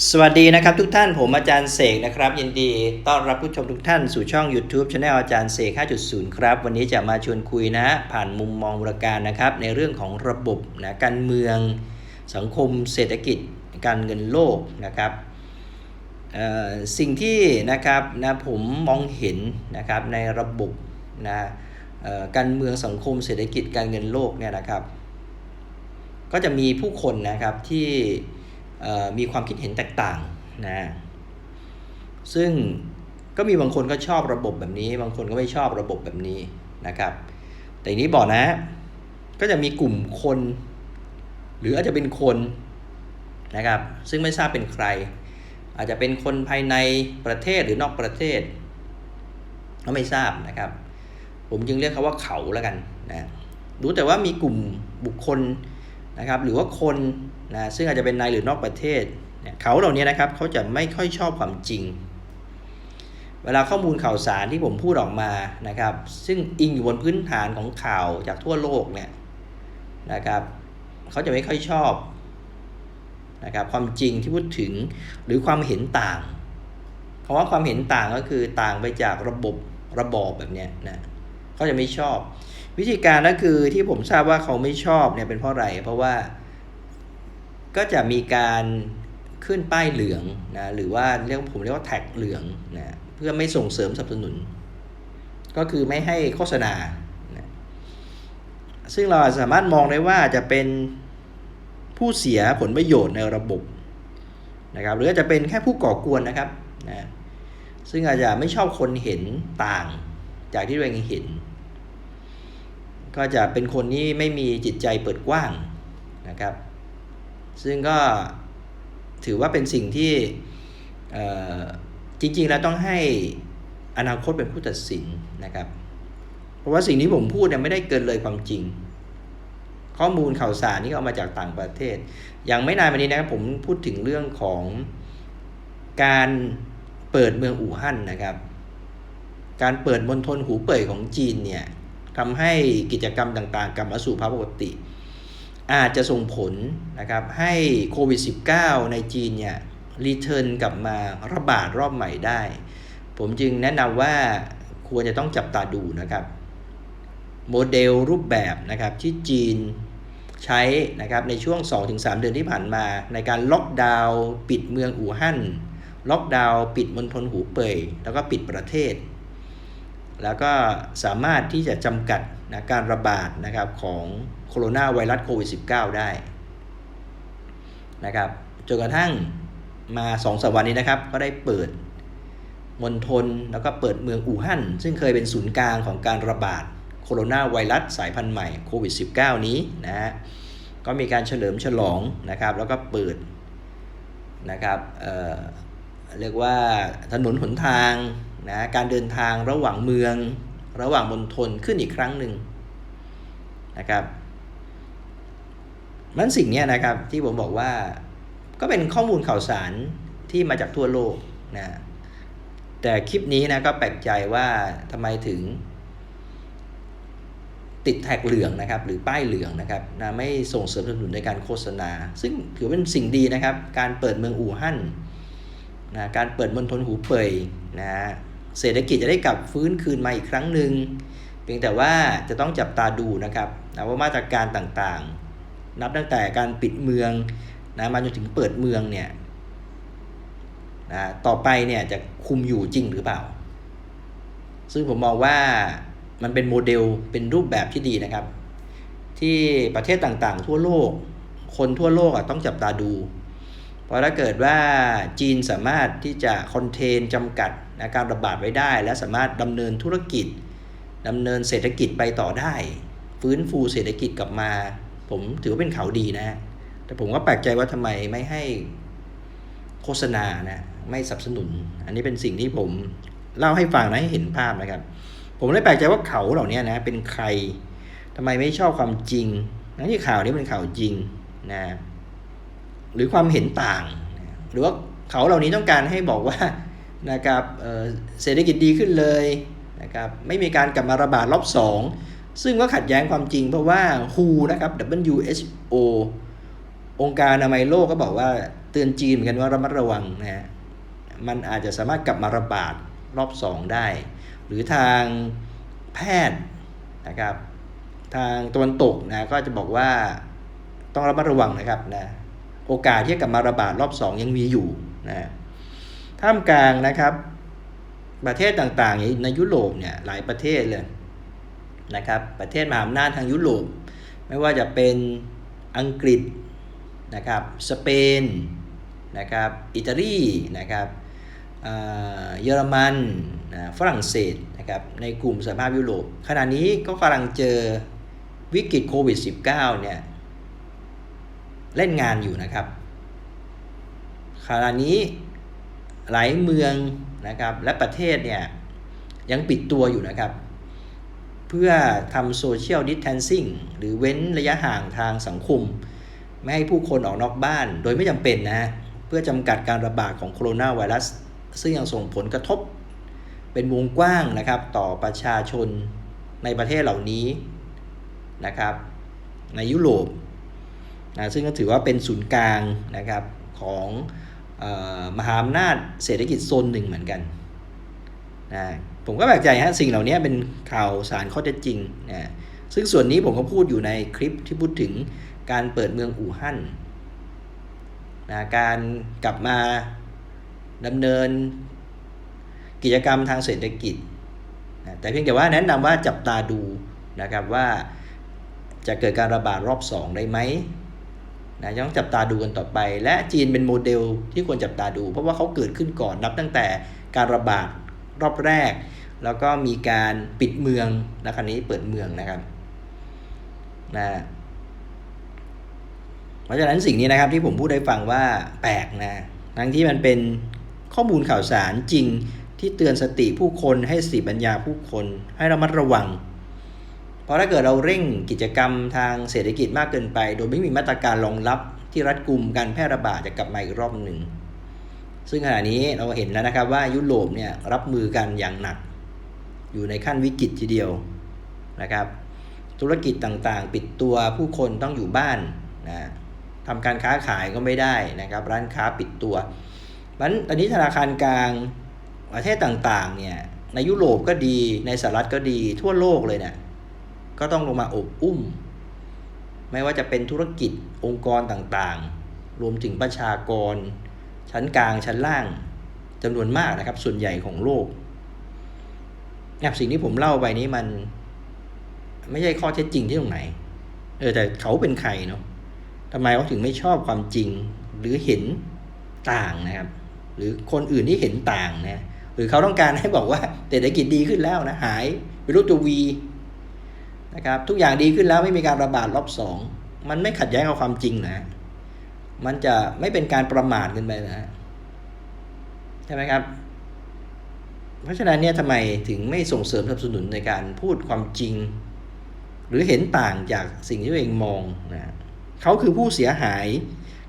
สวัสดีนะครับทุกท่านผมอาจารย์เสกนะครับ ยินดีต้อนรับผู้ชมทุกท่านสู่ช่อง YouTube c h anel อาจารย์เสก 5.0 ครับ วันนี้จะมาชวนคุยนะ ผ่านมุมมองบริการนะครับ ในเรื่องของระบบนะการเมืองสังคมเศรษฐกิจการเงินโลกนะครับสิ่งที่นะครับนะผมมองเห็นนะครับในระบบนะการเมืองสังคมเศรษฐกิจการเงินโลกเนี่ยนะครับ ก็จะมีผู้คนนะครับที่ มีความคิดเห็นแตกต่างนะซึ่งก็มีบางคนก็ชอบระบบแบบนี้ บางคนก็ไม่ชอบระบบแบบนี้นะครับ แต่นี้บอกนะ ก็จะมีกลุ่มคน หรืออาจจะเป็นคนนะครับ ซึ่งไม่ทราบเป็นใคร อาจจะเป็นคนภายในประเทศหรือนอกประเทศก็ไม่ทราบนะครับ ผมจึงเรียกเขาว่าเขาแล้วกันนะรู้แต่ว่ามีกลุ่มบุคคล นะครับหรือว่าคนนะซึ่งอาจจะเป็นในหรือนอกประเทศเนี่ยเขาเหล่านี้นะครับเขาจะไม่ค่อยชอบความจริง เวลาข้อมูลข่าวสารที่ผมพูดออกมานะครับ ซึ่งอิงอยู่บนพื้นฐานของข่าวจากทั่วโลกเนี่ยนะครับเขาจะไม่ค่อยชอบนะครับความจริงที่พูดถึงหรือความเห็นต่างคำว่าความเห็นต่างก็คือต่างไปจากระบบระบอบแบบเนี้ยนะเขาจะไม่ชอบ วิธีการก็คือที่ผมทราบว่าเขาไม่ชอบเนี่ยเป็นเพราะอะไร เพราะว่าก็จะมีการขึ้นป้ายเหลืองนะหรือว่าเรียกผมเรียกว่าแท็กเหลืองนะเพื่อไม่ส่งเสริมสนับสนุน ก็คือไม่ให้โฆษณานะซึ่งเราสามารถมองได้ว่าจะเป็นผู้เสียผลประโยชน์ในระบบนะครับหรือจจะเป็นแค่ผู้ก่อกวนนะครับนะซึ่งอาจจะไม่ชอบคนเห็นต่างจากที่ตัวเองเห็น ก็จะเป็นคนที่ไม่มีจิตใจเปิดกว้างนะครับ ซึ่งก็ถือว่าเป็นสิ่งที่จริงๆแล้วต้องให้อนาคตเป็นผู้ตัดสินนะครับ เพราะว่าสิ่งที่ผมพูดเนี่ยไม่ได้เกินเลยความจริง ข้อมูลข่าวสารนี่เอามาจากต่างประเทศ อย่างไม่นานมานี้นะครับผมพูดถึงเรื่องของการเปิดเมืองอู่ฮั่นนะครับ การเปิดมณฑลหูเป่ยของจีนเนี่ย ทำให้กิจกรรมต่างๆกลับมาสู่ภาวะปกติ อาจจะส่งผลนะครับให้โควิด -19 ในจีนเนี่ยรีเทิร์นกลับมาระบาดรอบใหม่ได้ ผมจึงแนะนำว่าควรจะต้องจับตาดูนะครับโมเดลรูปแบบนะครับที่จีนใช้นะครับในช่วง 2-3 เดือนที่ผ่านมา ในการล็อกดาวน์ปิดเมืองอู่ฮั่นล็อกดาวน์ปิดมณฑลหูเป่ยแล้วก็ปิดประเทศ แล้วก็สามารถที่จะจำกัดนะการระบาดนะครับของโคโรนาไวรัสโควิด -19 ได้นะครับจนกระทั่งมา2อสวันนี้นะครับ ก็ได้เปิดมณฑลแล้วก็เปิดเมืองอู่ฮั่น ซึ่งเคยเป็นศูนย์กลางของการระบาดโคโรนาไวรัสสายพันธุ์ใหม่โควิด -19 นี้นะฮะก็มีการเฉลิมฉลองนะครับ แล้วก็เปิดนะครับเเรียกว่าถนนหนทาง นะการเดินทางระหว่างเมืองระหว่างมณฑลขึ้นอีกครั้งหนึ่งนะครับมันสิ่งนี้นะครับที่ผมบอกว่าก็เป็นข้อมูลข่าวสารที่มาจากทั่วโลกนะแต่คลิปนี้นะก็แปลกใจว่าทำไมถึง ติดแท็กเหลืองนะครับ หรือป้ายเหลืองนะครับนะไม่ส่งเสริมสนับสนุนในการโฆษณา ซึ่งถือเป็นสิ่งดีนะครับ การเปิดเมืองอู่ฮั่นนะการเปิดมณฑลหูเป่ยนะ เศรษฐกิจจะได้กลับฟื้นคืนมาอีกครั้งหนึ่งเพียงแต่ว่าจะต้องจับตาดูนะครับนะว่ามาตรการต่างๆ นับตั้งแต่การปิดเมืองนะมาจนถึงเปิดเมืองเนี่ยนะต่อไปเนี่ยจะคุมอยู่จริงหรือเปล่า ซึ่งผมมองว่ามันเป็นโมเดลเป็นรูปแบบที่ดีนะครับ ที่ประเทศต่างๆ ทั่วโลก คนทั่วโลกต้องจับตาดู ราะถ้าเกิดว่าจีนสามารถที่จะคอนเทนจำกัดนะการระบาดไว้ได้ และสามารถดำเนินธุรกิจดำเนินเศรษฐกิจไปต่อได้ ฟื้นฟูเศรษฐกิจกลับมา ผมถือว่าเป็นข่าวดีนะ แต่ผมก็แปลกใจว่าทำไมไม่ให้โฆษณานะไม่สนับสนุน อันนี้เป็นสิ่งที่ผมเล่าให้ฟังนะให้เห็นภาพนะครับ ผมเลยแปลกใจว่าเขาเหล่านี้นะเป็นใครทำไมไม่ชอบความจริงทั้งที่ข่าวนี้เป็นข่าวจริงนะ หรือความเห็นต่าง หรือว่าเขาเหล่านี้ต้องการให้บอกว่านะครับเศรษฐกิจดีขึ้นเลยนะครับไม่มีการกลับมาระบาดรอบสองซึ่งก็ขัดแย้งความจริงเพราะว่า WHO นะครับ WHO องค์การอนามัยโลกก็บอกว่าเตือนจีนเหมือนกันว่าระมัดระวังนะฮะมันอาจจะสามารถกลับมาระบาดรอบสองได้ หรือทางแพทย์นะครับทางตะวันตกนะก็จะบอกว่าต้องระมัดระวังนะครับนะ โอกาสที่จะกลับมาระบาดรอบสองยังมีอยู่นะท่ามกลางนะครับ ประเทศต่างๆ ในยุโรปเนี่ยหลายประเทศเลยนะครับ ประเทศมหาอำนาจทางยุโรป ไม่ว่าจะเป็นอังกฤษนะครับสเปนนะครับอิตาลีนะครับเยอรมันนะฝรั่งเศสนะครับในกลุ่มสหภาพยุโรปขณะนี้ก็กำลังเจอวิกฤตโควิด -19 เนี่ย เล่นงานอยู่นะครับขณะนี้หลายเมืองนะครับและประเทศเนี่ยยังปิดตัวอยู่นะครับ เพื่อทำโซเชียลดิสแทนซิ่งหรือเว้นระยะห่างทางสังคม ไม่ให้ผู้คนออกนอกบ้านโดยไม่จำเป็นนะฮะเพื่อจำกัดการระบาดของโคโรนาไวรัส ซึ่งยังส่งผลกระทบ เป็นวงกว้างนะครับต่อประชาชนในประเทศเหล่านี้นะครับ ในยุโรป นะซึ่งก็ถือว่าเป็นศูนย์กลางนะครับของออมหาอำนาจเศรษฐกิจโซนหนึ่งเหมือนกันนะผมก็แปลกใจฮะสิ่งเหล่านี้เป็นข่าวสารข้อเท็จจริงนะซึ่งส่วนนี้ผมก็พูดอยู่ในคลิปที่พูดถึงการเปิดเมืองอู่ฮั่นนะการกลับมาดำเนินกิจกรรมทางเศรษฐกิจนะแต่เพียงแต่ว่าแนะนำว่าจับตาดูนะครับว่าจะเกิดการระบาดรอบ 2 ได้ไหม นะยังต้องจับตาดูกันต่อไป และจีนเป็นโมเดลที่ควรจับตาดู เพราะว่าเขาเกิดขึ้นก่อนนับตั้งแต่การระบาดรอบแรก แล้วก็มีการปิดเมืองและคราวนี้เปิดเมืองนะครับนะเพราะฉะนั้นสิ่งนี้นะครับที่ผมพูดให้ฟังว่าแปลกนะทั้งที่มันเป็นข้อมูลข่าวสารจริงที่เตือนสติผู้คนให้สติปัญญาผู้คนให้ระมัดระวัง เพราะถ้าเกิดเราเร่งกิจกรรมทางเศรษฐกิจมากเกินไป โดยไม่มีมาตรการรองรับที่รัดกุมการแพร่ระบาดจะกลับมาอีกรอบหนึ่ง ซึ่งขณะนี้เราเห็นแล้วนะครับว่ายุโรปเนี่ยรับมือกันอย่างหนัก อยู่ในขั้นวิกฤตทีเดียวนะครับ ธุรกิจต่างๆ ปิดตัวผู้คนต้องอยู่บ้านนะทำการค้าขายก็ไม่ได้นะครับ ร้านค้าปิดตัวมันตอนนี้ธนาคารกลางประเทศต่างๆเนี่ยในยุโรปก็ดีในสหรัฐก็ดีทั่วโลกเลยเนี่ย ก็ต้องลงมาอบอุ้ม ไม่ว่าจะเป็นธุรกิจองค์กรต่างๆ รวมถึงประชากร ชั้นกลางชั้นล่างจำนวนมากนะครับ ส่วนใหญ่ของโลกนี่ยสิ่งที่ผมเล่าไปนี้มัน ไม่ใช่ข้อเท็จจริงที่ตรงไหน เออแต่เขาเป็นใครเนาะทำไมเขาถึงไม่ชอบความจริงหรือเห็นต่างนะครับ หรือคนอื่นที่เห็นต่างนะหรือเขาต้องการให้บอกว่าเศรษฐกิจดีขึ้นแล้วนะหายไปรูปตัววี นะครับทุกอย่างดีขึ้นแล้วไม่มีการระบาดรอบสองมันไม่ขัดแย้งกับความจริงนะ มันจะไม่เป็นการประมาทกันไปนะใช่ไหมครับ เพราะฉะนั้นเนี่ยทำไมถึงไม่ส่งเสริมสนับสนุนในการพูดความจริง หรือเห็นต่างจากสิ่งที่ตัวเองมองนะเขาคือผู้เสียหาย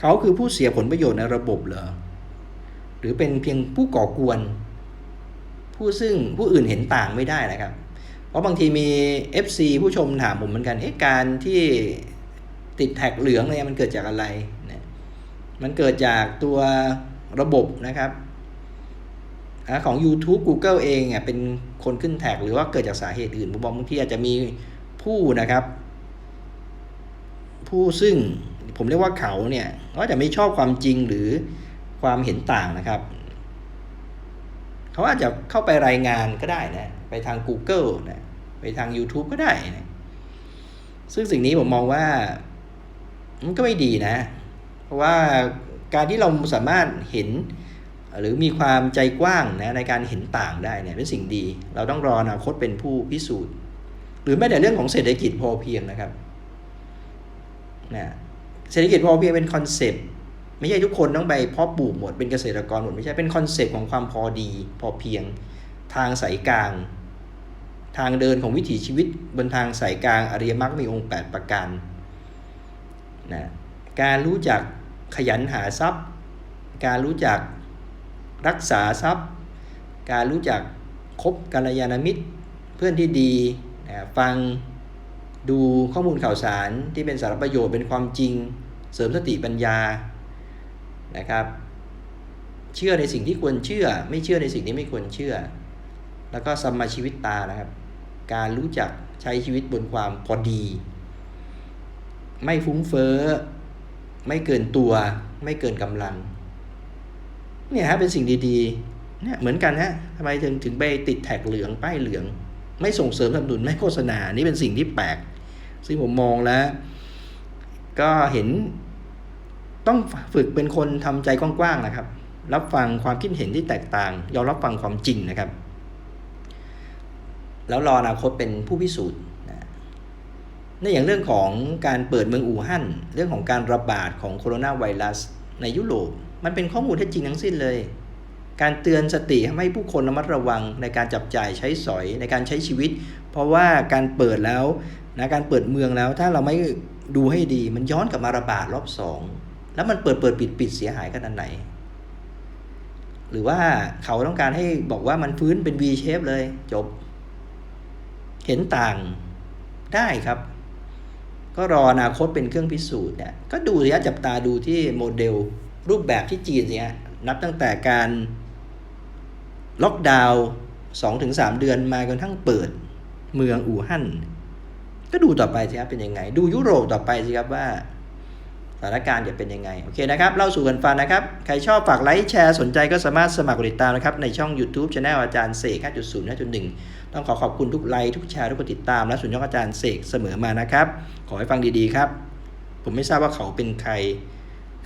เขาคือผู้เสียผลประโยชน์ในระบบเหรอหรือเป็นเพียงผู้ก่อกวน ผู้ซึ่งผู้อื่นเห็นต่างไม่ได้นะครับ เพราะบางทีมี FC ผู้ชมถามผมเหมือนกันเอ๊ะการที่ติดแท็กเหลืองเนี่ยมันเกิดจากอะไรนะมันเกิดจากตัวระบบนะครับของ YouTube Google เองอะเป็นคนขึ้นแท็กหรือว่าเกิดจากสาเหตุอื่นผมบอกบางทีอาจจะมีผู้นะครับ ผู้ซึ่งผมเรียกว่าเขาเนี่ยก็จะไม่ชอบความจริงหรือความเห็นต่างนะครับ เขาอาจจะเข้าไปรายงานก็ได้นะ ไปทาง Google นะไปทาง YouTube ก็ได้นะซึ่งสิ่งนี้ผมมองว่า มันก็ไม่ดีนะ เพราะว่าการที่เราสามารถเห็น หรือมีความใจกว้างนะในการเห็นต่างได้เนี่ยเป็นสิ่งดี เราต้องรออนาคตเป็นผู้พิสูจน์ หรือแม้แต่เรื่องของเศรษฐกิจพอเพียงนะครับนะเศรษฐกิจพอเพียงเป็นคอนเซปต์ไม่ใช่ทุกคนต้องไปเพาะปลูกหมดเป็นเกษตรกรหมดไม่ใช่เป็นคอนเซปต์ของความพอดี พอเพียงทางสายกลาง ทางเดินของวิถีชีวิตบนทางสายกลางอริยมรรคมีองค์ 8 ประการนะการรู้จักขยันหาทรัพย์ การรู้จักรักษาทรัพย์ การรู้จักคบกัลยาณมิตร เพื่อนที่ดีนะฟังดูข้อมูลข่าวสารที่เป็นสารประโยชน์เป็นความจริง เสริมสติปัญญานะครับ เชื่อในสิ่งที่ควรเชื่อ ไม่เชื่อในสิ่งที่ไม่ควรเชื่อ แล้วก็สมมาชีวิตตานะครับ การรู้จักใช้ชีวิตบนความพอดี ไม่ฟุ้งเฟ้อ ไม่เกินตัว ไม่เกินกำลัง เนี่ยฮะเป็นสิ่งดีๆเนี่ยเหมือนกันฮะทำไมถึงถึงไปติดแท็กเหลืองป้ายเหลือง ไม่ส่งเสริมสนับสนุนไม่โฆษณา นี่เป็นสิ่งที่แปลก ซึ่งผมมองแล้ว ก็เห็นต้องฝึกเป็นคนทำใจกว้างๆนะครับ รับฟังความคิดเห็นที่แตกต่าง ยอมรับฟังความจริงนะครับ แล้วรออนาคตเป็นผู้พิสูจน์นะในอย่างเรื่องของการเปิดเมืองอู่ฮั่นเรื่องของการระบาดของโคโรนาไวรัสในยุโรปมันเป็นข้อมูลท็จจริงทั้งสิ้นเลย การเตือนสติให้ผู้คนระมัดระวังในการจับจ่ายใช้สอยในการใช้ชีวิต เพราะว่าการเปิดแล้วนะการเปิดเมืองแล้วถ้าเราไม่ดูให้ดีมันย้อนกลับมาระบาดรอบสองแล้วมันเปิดเปิดปิดปิดเสียหายขนาดไหน หรือว่าเขาต้องการให้บอกว่ามันฟื้นเป็น V shape เลยจบ เห็นต่างได้ครับ ก็รออนาคตเป็นเครื่องพิสูจน์เนี่ยก็ดูสิฮะจับตาดูที่โมเดลรูปแบบที่จีนสิฮะนับตั้งแต่การล็อกดาวน์สองถึงสามเดือนมาจนทั้งเปิดเมืองอู่ฮั่นก็ดูต่อไปสิครับเป็นยังไง ดูยุโรปต่อไปสิครับว่า สถานการณ์จะเป็นยังไง โอเคนะครับ เล่าสู่กันฟังนะครับ ใครชอบฝากไลค์แชร์สนใจก็สามารถสมัครกดติดตามนะครับ ในช่อง YouTube Channel อาจารย์เสก5.0 5.1 ต้องขอขอบคุณทุกไลค์ทุกแชร์ทุกกดติดตาม และส่วนช่องอาจารย์เสกเสมอมานะครับ ขอให้ฟังดีๆครับ ผมไม่ทราบว่าเขาเป็นใคร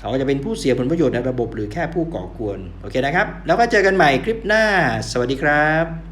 เขาจะเป็นผู้เสียผลประโยชน์ในระบบหรือแค่ผู้ก่อกวน โอเคนะครับ แล้วก็เจอกันใหม่คลิปหน้า สวัสดีครับ